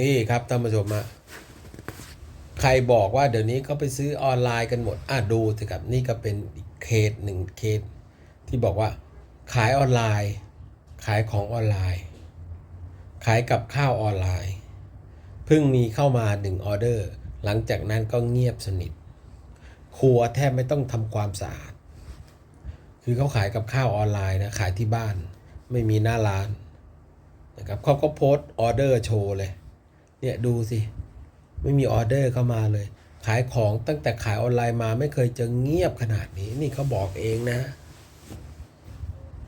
นี่ครับท่านผู้ชมอะใครบอกว่าเดี๋ยวนี้เขาไปซื้อออนไลน์กันหมด อะดูสิครับ นี่ก็เป็นเคสหนึ่งเคสที่บอกว่าขายออนไลน์ ขายของออนไลน์ ขายกับข้าวออนไลน์ เพิ่งมีเข้ามาหนึ่งออเดอร์ หลังจากนั้นก็เงียบสนิท ครัวแทบไม่ต้องทำความสะอาด คือเขาขายกับข้าวออนไลน์นะ ขายที่บ้าน ไม่มีหน้าร้าน นะครับเขาก็โพสต์ออเดอร์โชว์เลย เนี่ยดูสิ ไม่มีออเดอร์เข้ามาเลย ขายของตั้งแต่ขายออนไลน์มาไม่เคยจอเงียบขนาดนี้ นี่เขาบอกเองนะ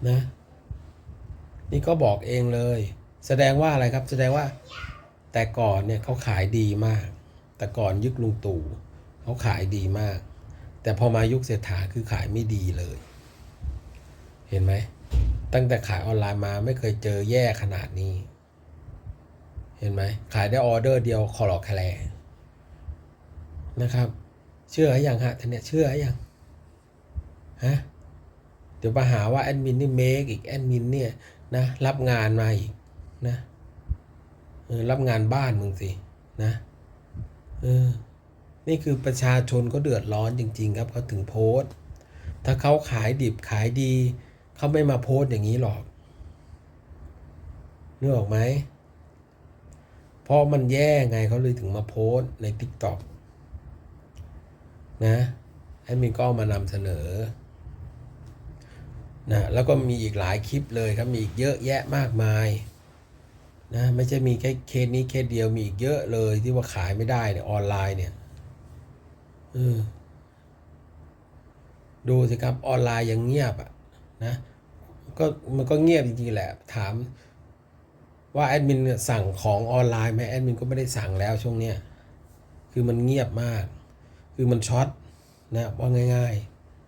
นะ นี่ก็บอกเองเลย แสดงว่าอะไรครับ แสดงว่า แต่ก่อนเนี่ยเขาขายดีมาก แต่ก่อนยุคลุงตู่เขาขายดีมาก แต่พอมายุคเศรษฐาคือขายไม่ดีเลย เห็นไหม ตั้งแต่ขายออนไลน์มาไม่เคยเจอแย่ขนาดนี้ เห็นไหมขายได้ออเดอร์เดียวคอหลอกแคลนะครับ เชื่ออยังฮะท่านเนี่ยเชื่ออยังฮะเดี๋ยวมาหาว่าแอดมินนี่เมคอีกแอดมินเนี่ยนะรับงานมาอีกนะเออรับงานบ้านมึงสินะเออนี่คือประชาชนเขาเดือดร้อนจริง ๆ ครับเขาถึงโพสต์ ถ้าเขาขายดิบขายดี เขาไม่มาโพสต์อย่างนี้หรอกนึกออกไหมเพราะมันแย่ไงเขาเลยถึงมาโพสต์ใน t ิ k t o k นะแอดมินก็มานำเสนอนะแล้วก็มีอีกหลายคลิปเลยครับ มีอีกเยอะแยะมากมายนะไม่ใช่มีแค่เคสนี้เคสเดียวมีอีกเยอะเลยที่ว่าขายไม่ได้เนี่ยออนไลน์เนี่ยเออดูสิครับออนไลน์ยังเงียบอะนะ ก็มันก็เงียบจริงๆแหละ ถามว่าแอดมินสั่งของออนไลน์ไหมแอดมินก็ไม่ได้สั่งแล้วช่วงเนี้ยคือมันเงียบมาก คือมันช็อตนะว่าง่าย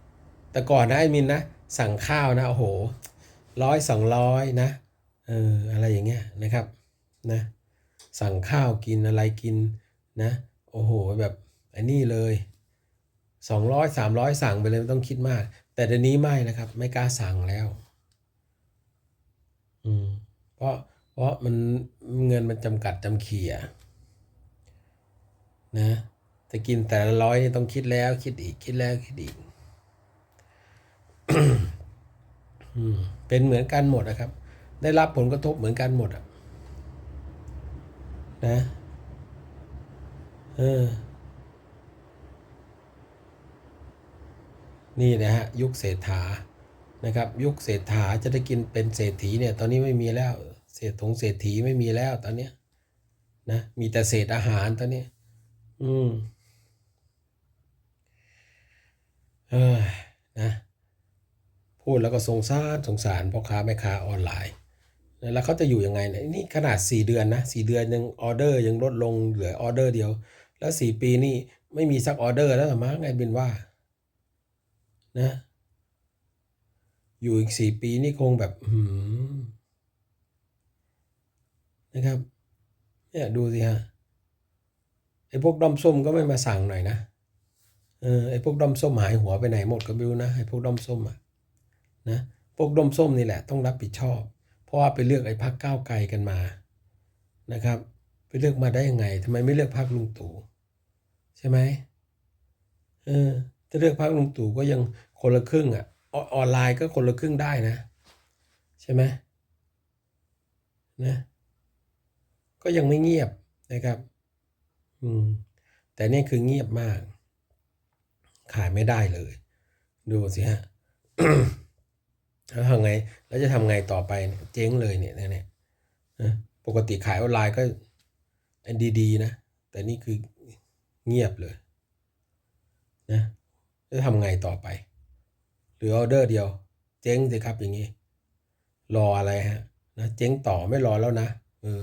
ๆ แต่ก่อนนะแอดมินนะสั่งข้าวนะโอ้โหร้อยสองร้อยนะเอออะไรอย่างเงี้ยนะครับนะสั่งข้าวกินอะไรกินนะ โอ้โหแบบไอ้นี่เลยสองร้อยสามร้อยสั่งไปเลยไม่ต้องคิดมาก แต่เดี๋ยวนี้ไม่นะครับ ไม่กล้าสั่งแล้ว ราะเพราะมันเงินมันจำกัดจำเขียนะจะกินแต่ละร้อยนี่ต้องคิดแล้วคิดอีกคิดแล้วคิดอีกเป็นเหมือนกันหมดนะครับ ได้รับผลกระทบเหมือนกันหมดอะ นะเออนี่นะฮะยุคเศรษฐานะครับ ยุคเศรษฐาจะได้กินเป็นเศรษฐีเนี่ย ตอนนี้ไม่มีแล้ว รษฐงเศรษฐีไม่มีแล้วตอนเนี้ยนะมีแต่เศษอาหารตอนนี้ อืมเออนะ พูดแล้วก็สงสารสงสารพ่อค้าแม่ค้าออนไลน์แล้วเขาจะอยู่ยังไงเนี่ยนี่ขนาด 4 เดือนนะ4เดือนยังออเดอร์ยังลดลงเหลือออเดอร์เดียว แล้ว 4 ปีนี่ไม่มีสักออเดอร์แล้วหรือมั้งไอ้บินว่า นะ อยู่อีก 4 ปีนี่คงแบบหืม นะครับ เนี่ยดูสิฮะไอ้พวกด้อมส้มก็ไม่มาสั่งหน่อยนะเออไอ้พวกด้อมส้มหายหัวไปไหนหมดก็ไม่รู้นะไอ้พวกด้อมส้มอะนะพวกด้อมส้มนี่แหละต้องรับผิดชอบ เพราะว่าไปเลือกไอ้พักก้าวไกลกันมานะครับ ไปเลือกมาได้ยังไงทำไมไม่เลือกพักลุงตู่ใช่ไหมเออถ้าเลือกพักลุงตู่ก็ยังคนละครึ่งอะออนไลน์ก็คนละครึ่งได้นะ ใช่ไหมนะ ก็ยังไม่เงียบนะครับ อืม แต่นี่คือเงียบมาก ขายไม่ได้เลย ดูสิฮะแล้วทำไง แล้วจะทำไงต่อไปเจ๊งเลยเนี่ยเนี่ยปกติขายออนไลน์ก็อันดีๆนะ แต่นี่คือเงียบเลย นะจะทำไงต่อไป หรือออเดอร์เดียว เจ๊งสิครับอย่างนี้ รออะไรฮะ นะ เจ๊งต่อไม่รอแล้วนะ เออ